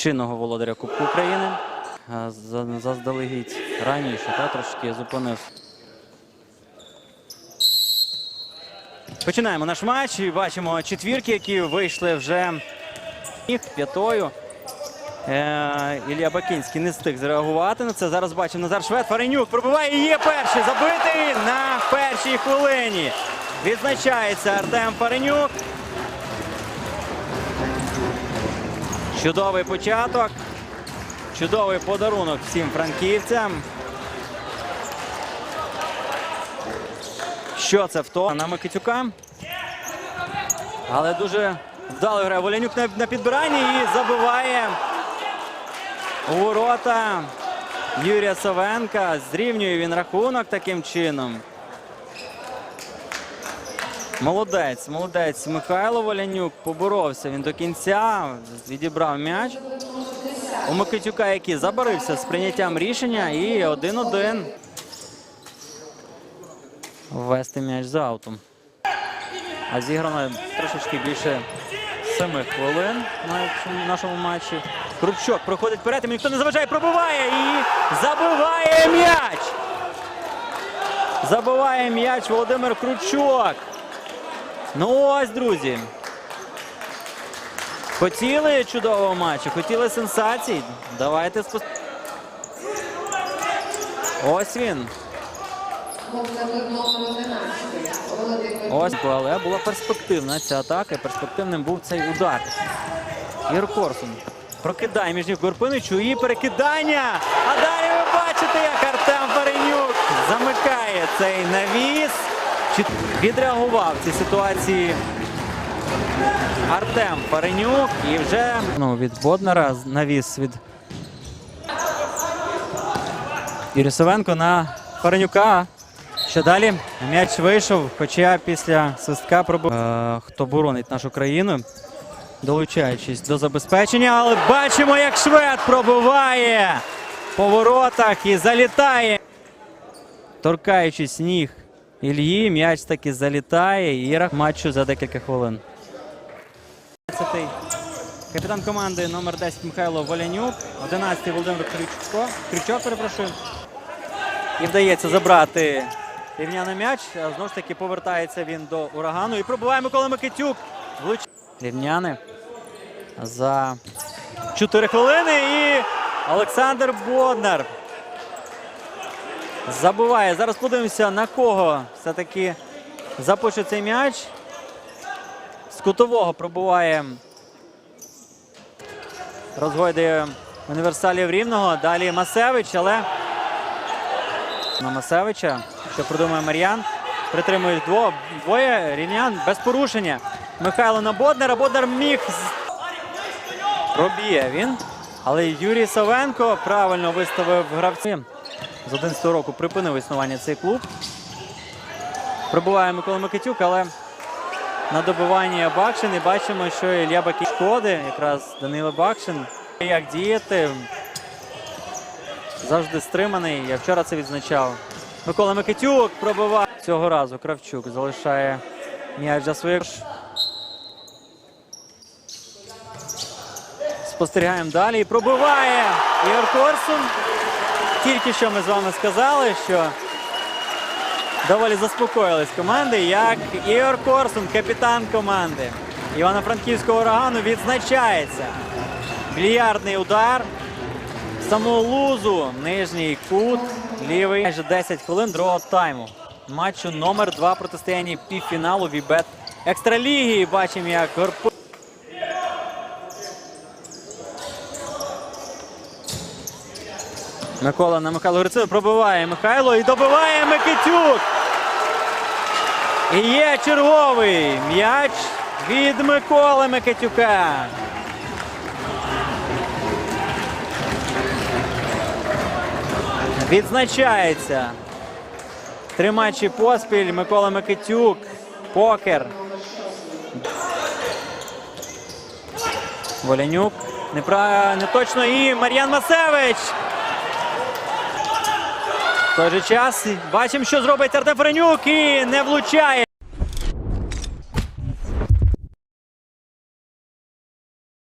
чинного володаря Кубку України. Заздалегідь раніше, та, трошки зупинився. Починаємо наш матч і бачимо четвірки, які вийшли вже п'ятою. Е, Ілля Бакинський не встиг зреагувати на це. Зараз бачимо Назар Швед. Фаренюк пробиває є перший. Забитий на першій хвилині. Відзначається Артем Фаренюк. Чудовий початок. Чудовий подарунок всім франківцям. Що це в то? На Микитюка. Але дуже вдало грає Волянюк на, підбиранні і забиває ворота Юрія Совенка. Зрівнює він рахунок таким чином. Молодець, молодець. Михайло Волянюк поборовся він до кінця, відібрав м'яч. У Микитюка, який забарився з прийняттям рішення, і 1-1. Ввести м'яч за аутом. А зіграно трошечки більше 7 хвилин на нашому матчі. Крупчок проходить вперед, і ніхто не заважає, пробиває і забиває м'яч. Забиває м'яч Володимир Кручок. Ну ось, друзі. Хотіли чудового матчу, хотіли сенсацій. Давайте спос... Ось він. Ось, але була перспективна ця атака. Перспективним був цей удар. Ігор Корсун прокидає між ніг Горпиничу і перекидання. А далі ви бачите, як Артем Фаренюк замикає цей навіс. Чи відреагував в цій ситуації Артем Фаренюк і вже ну, від Боднара навіс від Ірисовенко на Фаренюка. Що далі? М'яч вийшов, хоча після свистка пробив. Е, хто боронить нашу країну, долучаючись до забезпечення, але бачимо, як швед пробиває по воротах і залітає. Торкаючись ніг Ільї, м'яч таки залітає і матчу за декілька хвилин. 11-й Капітан команди номер 10 Михайло Волянюк, 11-й Володимир Крючко, Крючок, перепрошую. І вдається забрати рівняний м'яч. Знову ж таки повертається він до урагану. І пробиває Микола Микитюк. Влуч... Рівняни за 4 хвилини. І Олександр Боднар забиває. Зараз подивимося, на кого все-таки запише цей м'яч. З кутового пробуває розгойдує універсалів рівного. Далі Масевич, але на Масевича, що продумує Мар'ян. Притримують дво, двоє рівнян без порушення. Михайло на Боднера. Боднер міг проб'є він. Але Юрій Савенко правильно виставив гравців. З 11 року припинив існування цей клуб. Прибуває Микола Микитюк, але на добиванні Бакшин. І бачимо, що Ілля Бакій шкоди, якраз Данило Бакшин. Як діяти? Завжди стриманий. Я вчора це відзначав. Микола Микитюк пробиває. Цього разу Кравчук залишає м'яч за своїх. Спостерігаємо далі. І пробиває Ігор Корсун. Тільки що ми з вами сказали, що доволі заспокоїлись команди, як Ігор Корсун, капітан команди Івано-Франківського урагану, відзначається. Більярдний удар. Саму лузу, нижній кут, лівий. Майже 10 хвилин другого тайму. Матчу номер 2 протистояння півфіналу Вібет Екстраліги. Бачимо, як Горпу. Микола на Михайло Грицину пробиває Михайло і добиває Микитюк. І є черговий м'яч від Миколи Микитюка. Відзначається. Три матчі поспіль. Микола Микитюк. Покер. Волянюк. Не точно. І Мар'ян Масевич. В той же час бачимо, що зробить Артем Ференюк і не влучає.